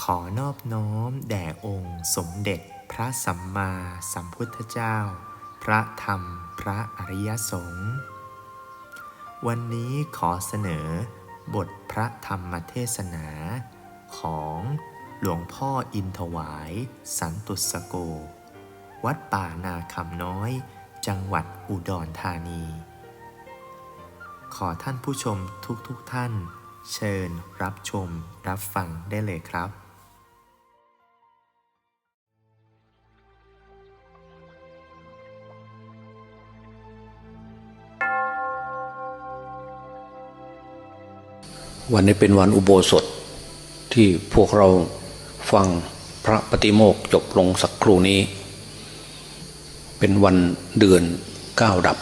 ขอนอบน้อมแด่องค์สมเด็จพระสัมมาสัมพุทธเจ้า พระธรรมพระอริยสงฆ์ วันนี้ขอเสนอบทพระธรรมเทศนาของหลวงพ่ออินถวาย สันตุสโก วัดป่านาคำน้อย จังหวัดอุดรธานี ขอท่านผู้ชมทุกๆทท่าน เชิญรับชมรับฟังได้เลยครับ วันนี้เป็นวันอุโบสถที่พวกเราฟังพระปฏิโมกจบลงสักครู่นี้ เป็นวันเดือนเก้าดับ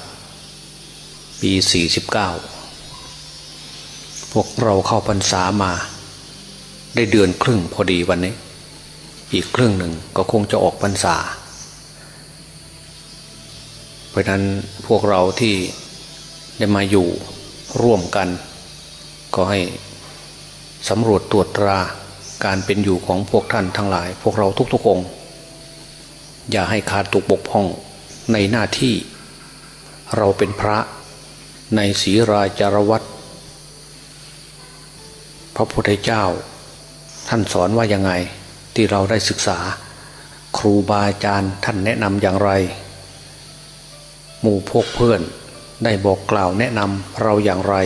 ปีสี่สิบเก้าพวกเราเข้าพรรษามา ได้เดือนครึ่งพอดีวันนี้ อีกครึ่งหนึ่งก็คงจะออกพรรษา เพราะนั้นพวกเราที่ได้มาอยู่ร่วมกัน ก็ให้สำรวจตรวจตราการเป็นอยู่ของพวกท่านทั้งหลาย พวกเราทุกๆองค์อย่าให้ขาดตกบกพร่องในหน้าที่ เราเป็นพระในศีราจารวัตรพระพุทธเจ้า ท่านสอนว่ายังไงที่เราได้ศึกษา ครูบาอาจารย์ท่านแนะนำอย่างไร หมู่พวกเพื่อนได้บอกกล่าวแนะนำเราอย่างไร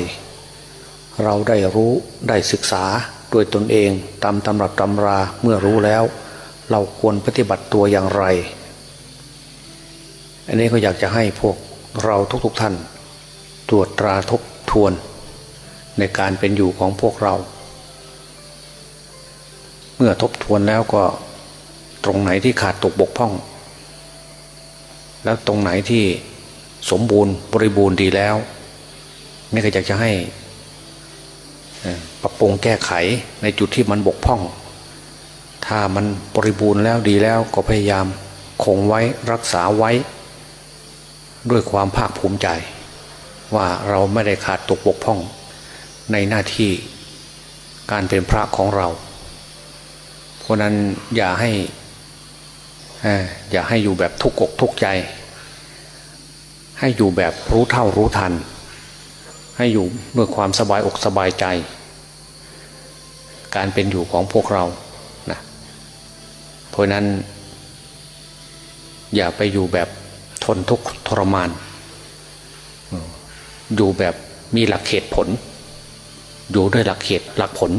เราได้รู้ได้ศึกษาโดยตนเองตามตำรับตำราเมื่อรู้แล้ว เราควรปฏิบัติตัวอย่างไร อันนี้ก็อยากจะให้พวกเราทุกๆทท่าน ตรวจตราทบทวน ในการเป็นอยู่ของพวกเรา เมื่อทบทวนแล้วก็ตรงไหนที่ขาดตกบกพร่อง แล้วตรงไหนที่สมบูรณ์บริบูรณ์ดีแล้วนี่ก็อยากจะให้ ปรับปรุงแก้ไขในจุดที่มันบกพร่อง ถ้ามันบริบูรณ์แล้วดีแล้วก็พยายามคงไว้รักษาไว้ ด้วยความภาคภูมิใจ ว่าเราไม่ได้ขาดตกบกพร่อง ในหน้าที่การเป็นพระของเรา เพราะนั้นอย่าให้อย่าให้อยู่แบบทุกอกทุกใจ ให้อยู่แบบรู้เท่ารู้ทัน ให้อยู่ด้วยความสบายอกสบายใจ การเป็นอยู่ของพวกเรานะเพราะนั้น อย่าไปอยู่แบบทนทุกข์ทรมาน อยู่แบบมีหลักเหตุผล อยู่ด้วยหลักเหตุหลักผล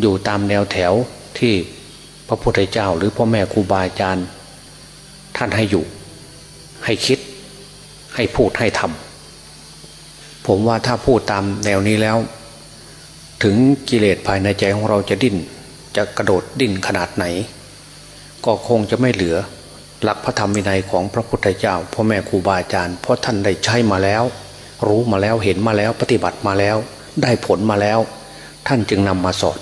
อยู่ตามแนวแถวที่พระพุทธเจ้า หรือพ่อแม่ครูบาอาจารย์ ท่านให้อยู่ ให้คิด ให้พูดให้ทำ ผมว่าถ้าพูดตามแนวนี้แล้ว ถึงกิเลสภายในใจของเราจะดิ้น จะกระโดดดิ้นขนาดไหน ก็คงจะไม่เหลือหลักพระธรรมวินัยของพระพุทธเจ้าพ่อแม่ครูบาอาจารย์เพราะท่านได้ใช้มาแล้ว รู้มาแล้วเห็นมาแล้วปฏิบัติมาแล้ว ได้ผลมาแล้ว ท่านจึงนำมาสอน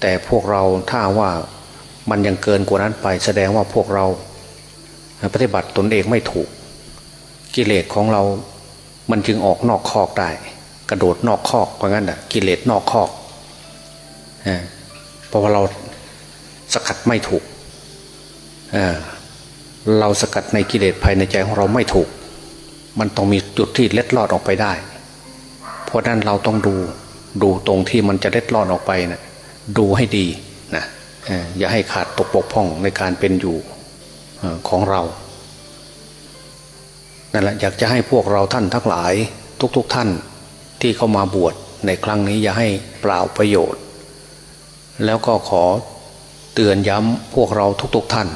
แต่พวกเราถ้าว่ามันยังเกินกว่านั้นไป แสดงว่าพวกเรา ปฏิบัติตนเองไม่ถูก กิเลสของเรา มันจึงออกนอกคอกได้ กระโดดนอกคอกเพราะงั้นอะกิเลสนอกคอกเพราะว่าเราสกัดไม่ถูกเราสกัดในกิเลสภายในใจของเราไม่ถูก มันต้องมีจุดที่เล็ดลอดออกไปได้ เพราะนั้นเราต้องดูดูตรงที่มันจะเล็ดลอดออกไปนะดูให้ดีนะอย่าให้ขาดตกปกพ่องในการเป็นอยู่ของเรา นั่นแหละอยากจะให้พวกเราท่านทั้งหลายทุกๆทท่านที่เข้ามาบวชในครั้งนี้อย่าให้เปล่าประโยชน์ แล้วก็ขอเตือนย้ำพวกเราทุกๆทท่าน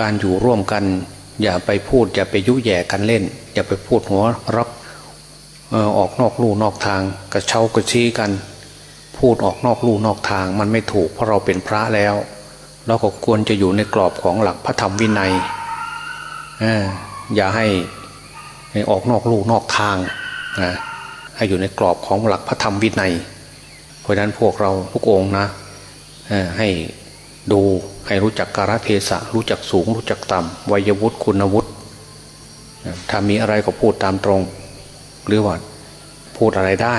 การอยู่ร่วมกันอย่าไปพูดอย่าไปยุแย่กันเล่น อย่าไปพูดหัวรับออกนอกลู่นอกทางกระเช้ากระชี้กัน พูดออกนอกลู่นอกทางมันไม่ถูกเพราะเราเป็นพระแล้วเราก็ควรจะอยู่ในกรอบของหลักพระธรรมวินัย อย่าให้ออกนอกลูกนอกทางนะให้อยู่ในกรอบของหลักพระธรรมวินัย เพราะนั้นพวกเราทุกองนะให้ดูให้รู้จักการเทศะรู้จักสูง รู้จักต่ำวัยวุฒิคุณวุฒิถ้ามีอะไรก็พูดตามตรง หรือว่าพูดอะไรได้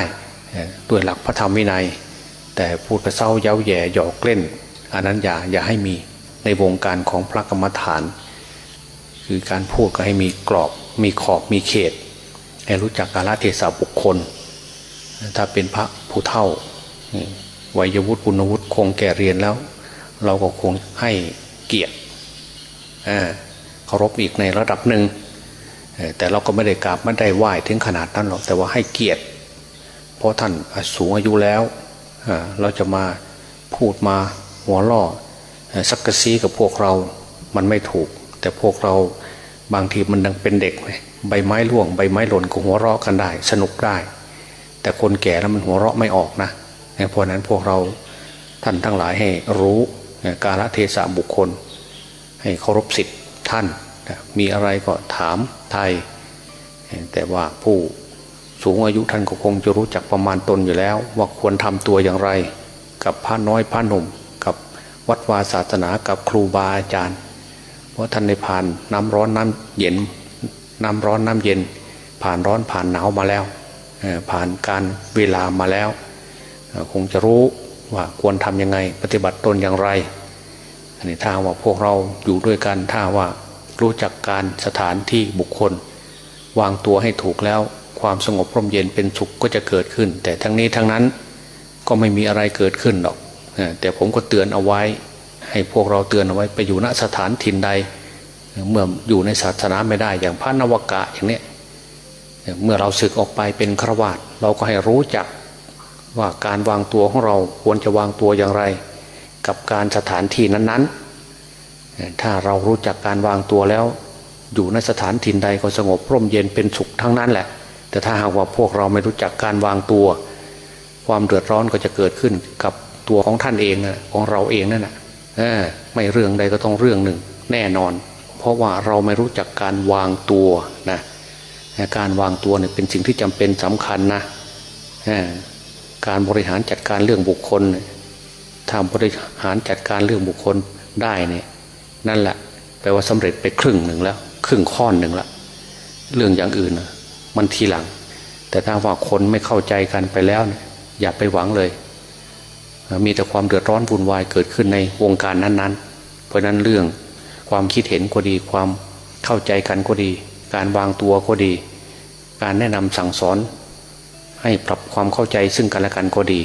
ด้วยหลักพระธรรมวินัยแแต่พูดกระเซ้าเย้าแย่หยอกเล่น อันนั้นอย่าอย่าให้มีในวงการของพระกรรมฐาน คือการพูดก็ให้มีกรอบมีขอบมีเขต ให้รู้จักกาลเทศะบุคคล ถ้าเป็นพระผู้เฒ่าวัยวุฒิปุณวุฒิคงแก่เรียนแล้ว เราก็คงให้เกียรติเคารพอีกในระดับหนึ่งแต่เราก็ไม่ได้กราบไม่ได้ไหว้ถึงขนาดนั้นหรอกแต่ว่าให้เกียรติ เพราะท่านสูงอายุแล้วเราจะมาพูดมาหัวล่อสักกะซีกับพวกเรามันไม่ถูก แต่พวกเราบางทีมันดังเป็นเด็กใบไม้ร่วงใบไม้หล่นก็หัวเราะกันได้ สนุกได้ แต่คนแก่แล้วมันหัวเราะไม่ออกนะเพราะนั้นพวกเราท่านทั้งหลายให้รู้กาลเทศะบุคคล ให้เคารพสิทธิ์ท่าน มีอะไรก็ถามไทย แต่ว่าผู้สูงอายุท่านก็คงจะรู้จักประมาณตนอยู่แล้ว ว่าควรทำตัวอย่างไร กับพระน้อยพระหนุ่ม กับวัดวาศาสนากับครูบาอาจารย์ ราะท่านในผ่านน้ำร้อนน้ำเย็น น้ำร้อนน้ำเย็น ผ่านร้อนผ่านหนาวมาแล้วผ่านการเวลามาแล้ว คงจะรู้ว่าควรทำยังไง ปฏิบัติตนอย่างไรอันนี้ถ้าว่าพวกเราอยู่ด้วยกันถ้าว่ารู้จักการสถานที่บุคคล วางตัวให้ถูกแล้ว ความสงบร่มเย็นเป็นสุขก็จะเกิดขึ้น แต่ทั้งนี้ทั้งนั้นก็ไม่มีอะไรเกิดขึ้นหรอกแต่ผมก็เตือนเอาไว้ ให้พวกเราเตือนเอาไว้ไปอยู่ณสถานถิ่นใด เมื่ออยู่ในศาสนาไม่ได้อย่างพระนวกะอย่างนี้เมื่อเราศึกออกไปเป็นฆราวาสเราก็ให้รู้จักว่าการวางตัวของเราควรจะวางตัวอย่างไร กับการสถานที่นั้นๆ ถ้าเรารู้จักการวางตัวแล้ว อยู่ในสถานถิ่นใดก็สงบร่มเย็นเป็นสุขทั้งนั้นแหละ แต่ถ้าหากว่าพวกเราไม่รู้จักการวางตัว ความเดือดร้อนก็จะเกิดขึ้นกับตัวของท่านเองของเราเองนั่นแหละ ไม่เรื่องใดก็ต้องเรื่องหนึ่ง แน่นอน เพราะว่าเราไม่รู้จักการวางตัวนะการวางตัวเนี่ยเป็นสิ่งที่จำเป็นสำคัญนะการบริหารจัดการเรื่องบุคคลถ้าบริหารจัดการเรื่องบุคคลได้เนี่ยนั่นแหละแปลว่าสำเร็จไปครึ่งหนึ่งแล้ว ครึ่งข้อนหนึ่งละเรื่องอย่างอื่นมันทีหลัง แต่ถ้าว่าคนไม่เข้าใจกันไปแล้วเนี่ยอย่าไปหวังเลย มีแต่ความเดือดร้อนวุ่นวายเกิดขึ้นในวงการนั้นๆ เพราะนั้นเรื่องความคิดเห็นก็ดีความเข้าใจกันก็ดี การวางตัวก็ดี การแนะนำสั่งสอน ให้ปรับความเข้าใจซึ่งกันและกันก็ดี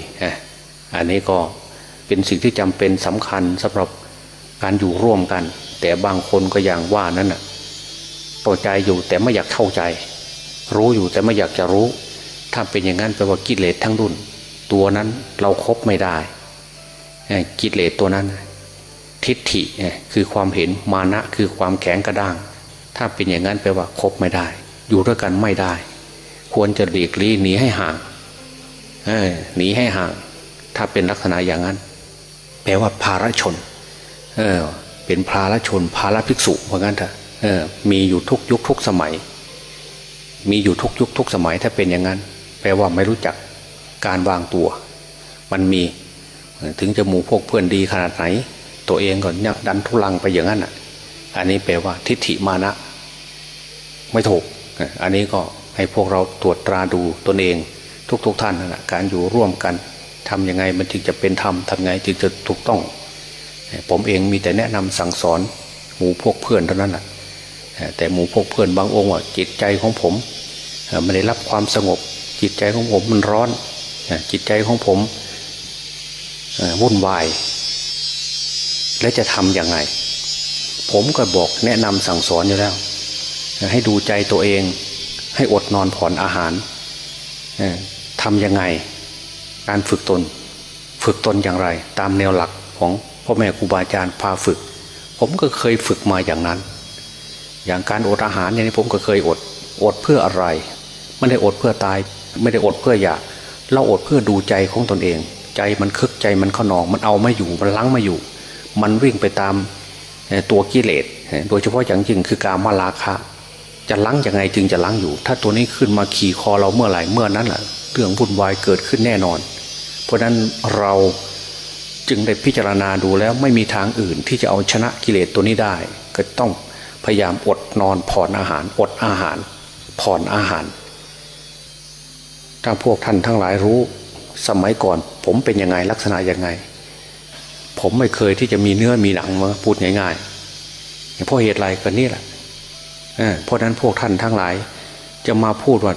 อันนี้ก็เป็นสิ่งที่จำเป็นสำคัญสำหรับการอยู่ร่วมกัน แต่บางคนก็อย่างว่านั้นน่ะพอใจอยู่แต่ไม่อยากเข้าใจ รู้อยู่แต่ไม่อยากจะรู้ ถ้าเป็นอย่างนั้นแปลว่ากิเลสทั้งรุ่น ตัวนั้นเราครบไม่ได้กิเลสตัวนั้น ทิฏฐิคือความเห็นมานะคือความแข็งกระด้าง ถ้าเป็นอย่างนั้นแปลว่าครบไม่ได้ อยู่ด้วยกันไม่ได้ ควรจะหลีกลี่หนีให้ห่างหนีให้ห่าง ถ้าเป็นลักษณะอย่างนั้น แปลว่าภาระชนเออเป็นภาระชนภาระภิกษุเพราะงั้นเถอะมีอยู่ทุกยุคทุกสมัย มีอยู่ทุกยุคทุกสมัยถ้าเป็นอย่างนั้น แปลว่าไม่รู้จัก การวางตัว มันมีถึงจะหมู่พวกเพื่อนดีขนาดไหน ตัวเองก็ยักดันทุลังไปอย่างนั้นอะ อันนี้แปลว่าทิฏฐิมานะ ไม่ถูก อันนี้ก็ให้พวกเราตรวจตราดูตนเอง ทุกๆทท่านนะการอยู่ร่วมกันทํำยังไงมันจึงจะเป็นธรรมทำไงจึงจะถูกต้อง ผมเองมีแต่แนะนำสั่งสอนหมู่พวกเพื่อนเท่านั้นแหละแต่หมู่พวกเพื่อนบางองค์ว่าจิตใจของผมไม่ได้รับความสงบจิตใจของผมมันร้อน จิตใจของผมวุ่นวาย และจะทำยังไง ผมก็บอกแนะนำสั่งสอนอยู่แล้ว ให้ดูใจตัวเอง ให้อดนอนผ่อนอาหารทำยังไง การฝึกตน ฝึกตนอย่างไร ตามแนวหลักของพ่อแม่ครูบาอาจารย์พาฝึก ผมก็เคยฝึกมาอย่างนั้น อย่างการอดอาหารอย่างนี้ผมก็เคยอด อดเพื่ออะไร ไม่ได้อดเพื่อตาย ไม่ได้อดเพื่ออยาก เราอดเพื่อดูใจของตนเอง ใจมันคึกใจมันขนอง มันเอาไม่อยู่มันลังไม่อยู่ มันวิ่งไปตามตัวกิเลสโดยเฉพาะอย่างยิ่งคือการมาลาคะจะล้างยังไงจึงจะล้างอยู่ ถ้าตัวนี้ขึ้นมาขี่คอเราเมื่อไหร่เมื่อนั้นแหละเรื่องวุ่นวายเกิดขึ้นแน่นอน เพราะนั้นเราจึงได้พิจารณาดูแล้วไม่มีทางอื่นที่จะเอาชนะกิเลสตัวนี้ได้ ก็ต้องพยายามอดนอนผ่อนอาหาร อดอาหาร ผ่อนอาหาร ถ้าพวกท่านทั้งหลายรู้สมัยก่อน ผมเป็นยังไงลักษณะยังไง ผมไม่เคยที่จะมีเนื้อมีหนังมาพูดง่ายๆเพราะเหตุไรก็นี่แหละเพราะนั้นพวกท่านทั้งหลาย จะมาพูดว่า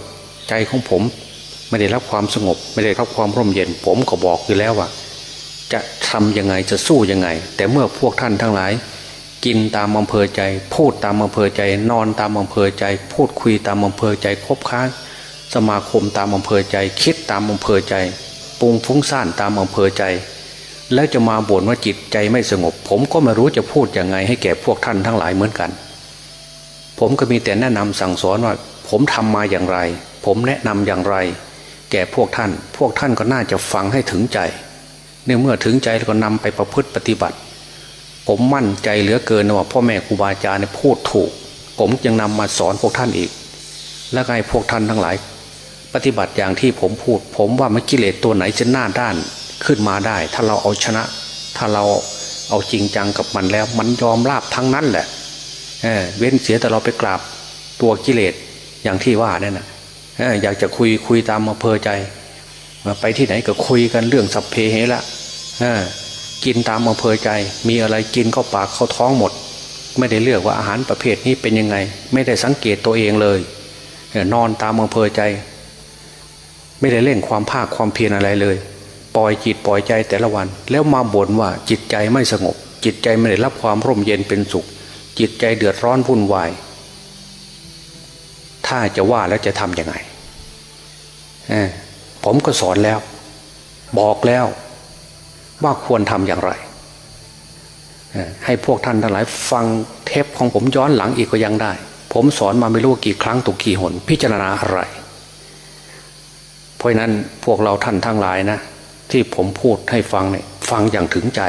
ใจของผมไม่ได้รับความสงบ ไม่ได้รับความร่มเย็น ผมก็บอกอยู่แล้วว่า จะทำยังไงจะสู้ยังไง แต่เมื่อพวกท่านทั้งหลาย กินตามอำเภอใจ พูดตามอำเภอใจ นอนตามอำเภอใจ พูดคุยตามอำเภอใจคบค้า สมาคมตามอำเภอใจ คิดตามอำเภอใจปรุงฟุ้งซ่านตามอำเภอใจ แล้วจะมาบ่นว่าจิตใจไม่สงบ ผมก็ไม่รู้จะพูดยังไงให้แก่พวกท่านทั้งหลายเหมือนกัน ผมก็มีแต่แนะนำสั่งสอนว่า ผมทำมาอย่างไร ผมแนะนำอย่างไร แก่พวกท่าน พวกท่านก็น่าจะฟังให้ถึงใจในเมื่อถึงใจแล้วก็นำไปประพฤติปฏิบัติ ผมมั่นใจเหลือเกินว่าพ่อแม่ครูบาอาจารย์เนี่ยพูดถูก ผมยังนำมาสอนพวกท่านอีก และไงพวกท่านทั้งหลาย ปฏิบัติอย่างที่ผมพูด ผมว่ามันกิเลสตัวไหนจะหน้าด้านขึ้นมาได้ ถ้าเราเอาชนะ ถ้าเราเอาจริงจังกับมันแล้ว มันยอมราบทั้งนั้นแหละเเว้นเสียแต่เราไปกราบตัวกิเลสอย่างที่ว่าเนี่ยนะอยากจะคุยคุยตามอำเภอใจมาไปที่ไหนก็คุยกันเรื่องสัพเพเหระกินตามอำเภอใจ มีอะไรกินเข้าปากเข้าท้องหมด ไม่ได้เลือกว่าอาหารประเภทนี้เป็นยังไง ไม่ได้สังเกตตัวเองเลย นอนตามอำเภอใจ ไม่ได้เล่นความภาคความเพียรอะไรเลย ปล่อยจิตปล่อยใจแต่ละวัน แล้วมาบ่นว่าจิตใจไม่สงบ จิตใจไม่ได้รับความร่มเย็นเป็นสุข จิตใจเดือดร้อนวุ่นวายถ้าจะว่าแล้วจะทำยังไงผมก็สอนแล้ว บอกแล้วว่าควรทำอย่างไร ให้พวกท่านทั้งหลาย ฟังเทปของผมย้อนหลังอีกก็ยังได้ ผมสอนมาไม่รู้กี่ครั้งตุกกี่หน พิจารณาอะไร เพราะนั้นพวกเราท่านทั้งหลายนะ ที่ผมพูดให้ฟังเนี่ยฟังอย่างถึงใจ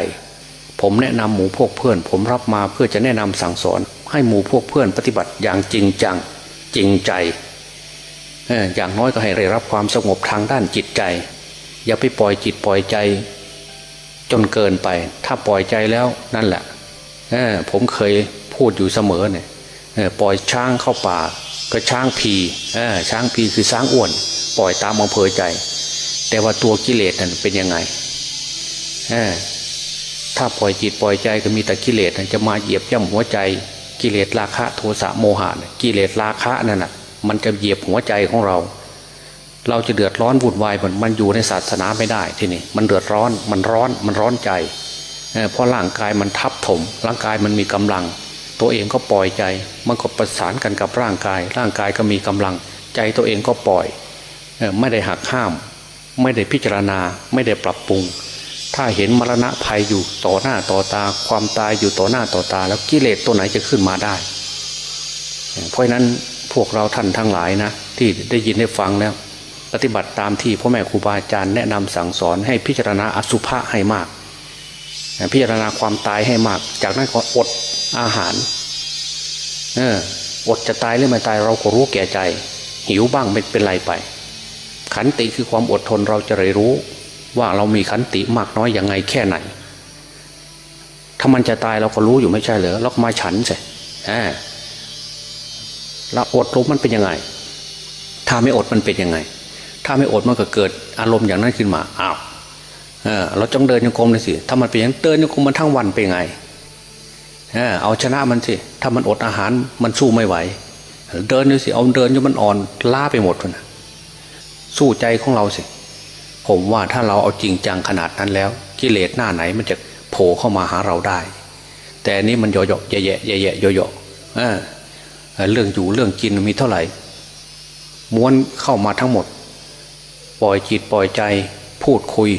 ผมแนะนำหมู่พวกเพื่อน ผมรับมาเพื่อจะแนะนำสั่งสอน ให้หมู่พวกเพื่อนปฏิบัติอย่างจริงจังจริงใจอย่างน้อยก็ให้ได้รับความสงบทางด้านจิตใจ อย่าไปปล่อยจิตปล่อยใจ จนเกินไป ถ้าปล่อยใจแล้วนั่นแหละผมเคยพูดอยู่เสมอเนี่ยปล่อยช้างเข้าป่า ก็ช้างพีช้างพีคือช้างอ้วน ปล่อยตามอำเภอใจ แต่ว่าตัวกิเลสนั่นเป็นยังไงถ้าปล่อยจิตปล่อยใจก็มีแต่กิเลสจะมาเหยียบย่ำหัวใจ กิเลสราคะโทสะโมหะกิเลสราคะนั่นน่ะ มันจะเหยียบหัวใจของเรา เราจะเดือดร้อนวุ่นวายมันมันอยู่ในศาสนาไม่ได้ทีนี้มันเดือดร้อนมันร้อนมันร้อนใจเอ่อเพราะร่างกายมันทับถม ร่างกายมันมีกำลัง ตัวเองก็ปล่อยใจ มันก็ประสานกันกับร่างกาย ร่างกายก็มีกำลัง ใจตัวเองก็ปล่อย ไม่ได้หักห้าม ไม่ได้พิจารณาไม่ได้ปรับปรุง ถ้าเห็นมรณะภัยอยู่ต่อหน้าต่อตา ความตายอยู่ต่อหน้าต่อตา แล้วกิเลสตัวไหนจะขึ้นมาได้ เพราะนั้นพวกเราท่านทั้งหลายนะ ที่ได้ยินได้ฟังแล้ว ปฏิบัติตามที่พ่อแม่ครูบาอาจารย์แนะนำสั่งสอนให้พิจารณาอสุภะให้มาก พิจารณาความตายให้มาก จากนั้นก็อดอาหารเอออดจะตายหรือไม่ตายเราก็รู้แก่ใจ หิวบ้างไม่เป็นไรไป ขันติคือความอดทนเราจะได้รู้ ว่าเรามีขันติมากน้อยอย่างไงแค่ไหน ถ้ามันจะตายเราก็รู้อยู่ไม่ใช่เหรอเราก็มาฉันใช่เราอดลงมันเป็นยังไง ถ้าไม่อดมันเป็นยังไง ถ้าไม่อดมันก็เกิดอารมณ์อย่างนั้นขึ้นมาอ้าวเออเราจ้องเดินโยกมเลยสิถ้ามันเป็นอย่างเดินโยกมมันทั้งวันเป็นไงเออเอาชนะมันสิถ้ามันอดอาหารมันสู้ไม่ไหว เดินดูสิเอาเดินจนมันอ่อนล้าไปหมดนะ สู้ใจของเราสิ ผมว่าถ้าเราเอาจริงจังขนาดนั้นแล้ว กิเลสหน้าไหนมันจะโผล่เข้ามาหาเราได้ แต่นี้มันโยโย่แย่ๆแย่ๆโยโย่เออเรื่องอยู่เรื่องกินมีเท่าไหร่ม้วนเข้ามาทั้งหมด ปล่อยจิตปล่อยใจพูดคุย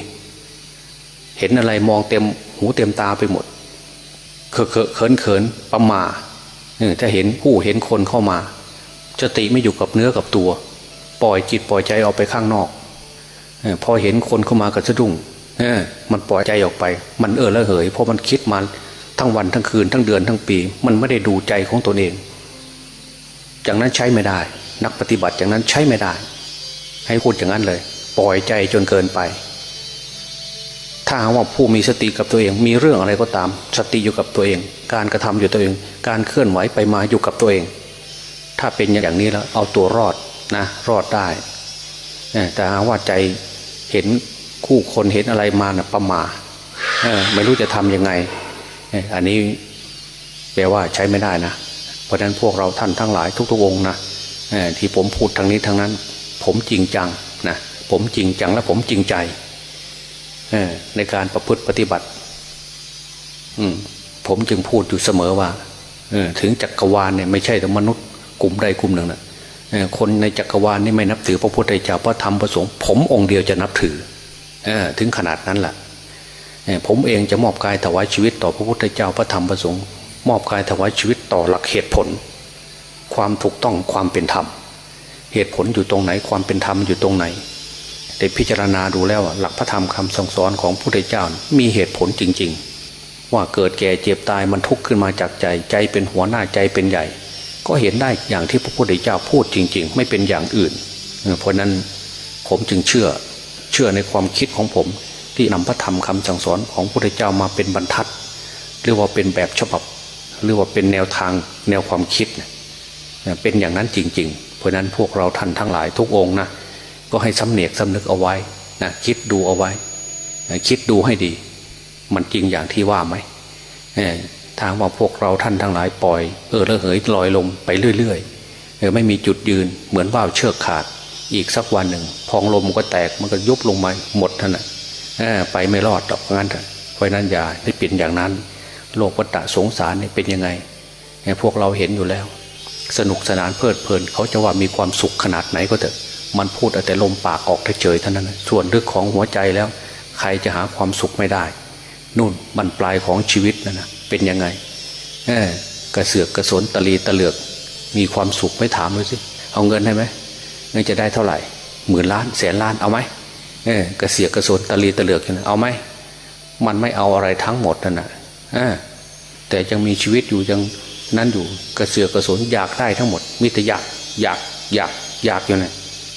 เห็นอะไรมองเต็มหูเต็มตาไปหมดเคอะเขินเขินประมาถ้าเห็นผู้เห็นคนเข้ามาสติไม่อยู่กับเนื้อกับตัว ปล่อยจิตปล่อยใจออกไปข้างนอกอพอเห็นคนเข้ามาก็สะดุ้งมันปล่อยใจออกไป มันเออละเหยเพราะมันคิดมาทั้งวันทั้งคืนทั้งเดือนทั้งปี มันไม่ได้ดูใจของตนเองจากนั้นใช้ไม่ได้ นักปฏิบัติอย่างนั้นใช้ไม่ได้ ให้พูดอย่างนั้นเลย ปล่อยใจจนเกินไป ถ้าหากว่าผู้มีสติกับตัวเอง มีเรื่องอะไรก็ตาม สติอยู่กับตัวเอง การกระทำอยู่ตัวเอง การเคลื่อนไหวไปมาอยู่กับตัวเอง ถ้าเป็นอย่างนี้แล้วเอาตัวรอด นะรอดได้แต่ว่าใจเห็นคู่คนเห็นอะไรมานะ่ะประมาเออไม่รู้จะทำยังไง อันนี้แปลว่าใช้ไม่ได้นะ เพราะนั้นพวกเราท่านทั้งหลายทุกๆองค์นะที่ผมพูดทางนี้ทางนั้น ผมจริงจังนะผมจริงจังและผมจริงใจในการประพฤติปฏิบัติผมจึงพูดอยู่เสมอว่าถึงจักรวาลเนี่ยไม่ใช่แต่มนุษย์กลุ่มใดกลุ่มหนึ่งนะ คนในจักรวาลนี่ไม่นับถือพระพุทธเจ้าพระธรรมพระสงฆ์ผมองค์เดียวจะนับถืออถึงขนาดนั้นแหละผมเองจะมอบกายถวายชีวิตต่อพระพุทธเจ้าพระธรรมพระสงฆ์มอบกายถวายชีวิตต่อหลักเหตุผล ความถูกต้องความเป็นธรรม เหตุผลอยู่ตรงไหนความเป็นธรรมอยู่ตรงไหนได้พิจารณาดูแล้วหลักพระธรรมคำสั่งสอนของพระพุทธเจ้ามีเหตุผลจริง ๆ ว่าเกิดแก่เจ็บตายมันทุกข์ขึ้นมาจากใจใจเป็นหัวหน้าใจเป็นใหญ่ ก็เห็นได้อย่างที่พระพุทธเจ้าพูดจริง ๆ ไม่เป็นอย่างอื่น เพราะนั้นผมจึงเชื่อเชื่อในความคิดของผมที่นำพระธรรมคำสั่งสอนของพระพุทธเจ้ามาเป็นบรรทัด หรือว่าเป็นแบบฉบับ หรือว่าเป็นแนวทางแนวความคิด เป็นอย่างนั้นจริง ๆ เพราะนั้นพวกเราท่านทั้งหลายทุกองนะก็ให้สำเนียกสำนึกเอาไว้นะคิดดูเอาไว้ คิดดูให้ดี มันจริงอย่างที่ว่าไหมเออ ทางว่าพวกเราท่านทั้งหลายปล่อยเออระเหยลอยลงไปเรื่อยๆเออไม่มีจุดยืนเหมือนว่าวเชือกขาด อีกสักวันหนึ่งพองลมก็แตกมันก็ยุบลงมาหมดท่านน่ะไปไม่รอดหรอกงั้นเพราะนั้นอย่าได้เปลี่ยนอย่างนั้น โลกวัฏสงสารเนี่ยเป็นยังไงเนี่ยพวกเราเห็นอยู่แล้ว สนุกสนานเพลิดเพลิน เขาจะว่ามีความสุขขนาดไหนก็เถอะมันพูดแต่ลมปากออกเฉยเท่านั้นส่วนลึกของหัวใจแล้ว ใครจะหาความสุขไม่ได้ นู่นมันปลายของชีวิตนะนะ เป็นยังไงเออกระเสือกกระสนตะลีตะเหลือก มีความสุขไม่ถามเลยสิเอาเงินให้ไหมเงินจะได้เท่าไหร่หมื่นล้านแสนล้านเอาไหมเออกระเสือกกระสนตะลีตะเหลือกนะเอาไหมมันไม่เอาอะไรทั้งหมดนั่นนะเออแต่ยังมีชีวิตอยู่ยังนั้นอยู่กระเสือกกระสนอยากได้ทั้งหมดมิตรอยากอยากอยากอยากอยู่ใน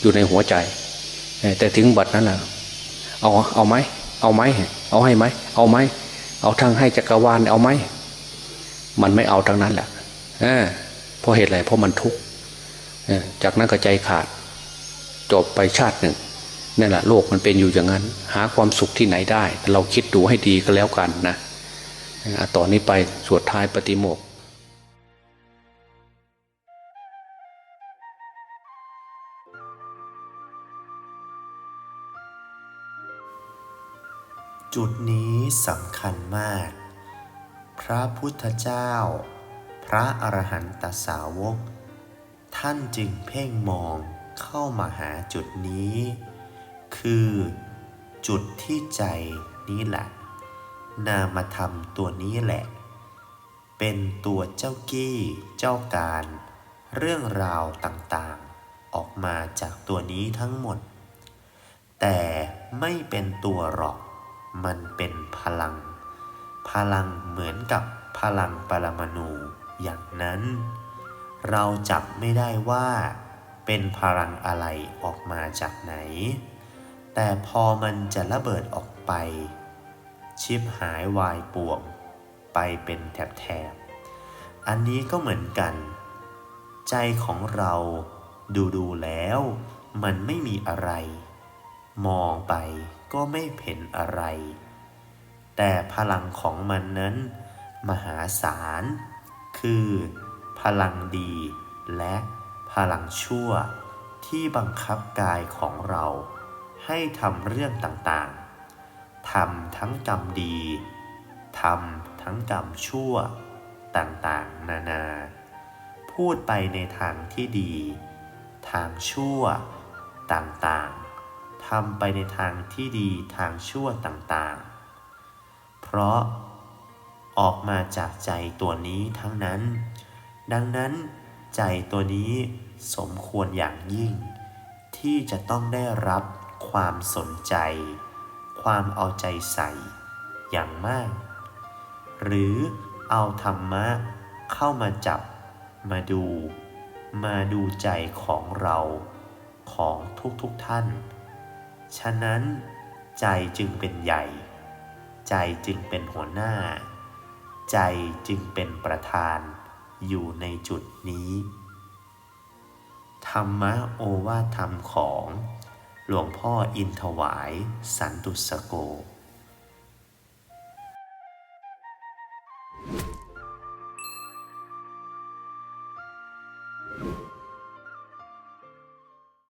อยู่ในหัวใจ แต่ถึงบัดนั้นนะเอาเอาไหมเอาไหมเอาให้ไหมเอาไหม เอาทางให้จักรวาลเอาไหมมันไม่เอาทางนั้นแหละเออเพราะเหตุอะไรเพราะมันทุกข์จากนั้นก็ใจขาด จบไปชาติหนึ่งนั่นแหละโลกมันเป็นอยู่อย่างนั้น หาความสุขที่ไหนได้ เราคิดดูให้ดีก็แล้วกันนะอะต่อนนี้ไปสวดท้ายปฏิโมกข์ จุดนี้สำคัญมาก พระพุทธเจ้า พระอรหันตสาวก ท่านจึงเพ่งมองเข้ามาหาจุดนี้ คือจุดที่ใจนี้แหละ นามธรรมตัวนี้แหละ เป็นตัวเจ้ากี้เจ้าการ เรื่องราวต่างๆ ออกมาจากตัวนี้ทั้งหมด แต่ไม่เป็นตัวหรอก มันเป็นพลัง พลังเหมือนกับพลังปรมาณูอย่างนั้น เราจับไม่ได้ว่า เป็นพลังอะไรออกมาจากไหน แต่พอมันจะระเบิดออกไป ชิบหายวายป่วง ไปเป็นแถบๆ อันนี้ก็เหมือนกัน ใจของเราดูดูๆแล้ว มันไม่มีอะไร มองไป ก็ไม่เห็นอะไร แต่พลังของมันนั้น มหาศาล คือ พลังดีและพลังชั่วที่บังคับกายของเรา ให้ทำเรื่องต่างๆ ทำทั้งกรรมดี ทำทั้งกรรมชั่ว ต่างๆ นานา พูดไปในทางที่ดี ทางชั่ว ต่างๆ ทำไปในทางที่ดีทางชั่วต่างๆ เพราะออกมาจากใจตัวนี้ทั้งนั้น ดังนั้นใจตัวนี้สมควรอย่างยิ่ง ที่จะต้องได้รับความสนใจ ความเอาใจใส่อย่างมาก หรือเอาธรรมะเข้ามาจับมาดู มาดูใจของเราของทุกๆทท่าน ฉะนั้นใจจึงเป็นใหญ่ ใจจึงเป็นหัวหน้า ใจจึงเป็นประธานอยู่ในจุดนี้ ธรรมะโอวาทธรรมของ หลวงพ่ออินถวาย สันตุสโก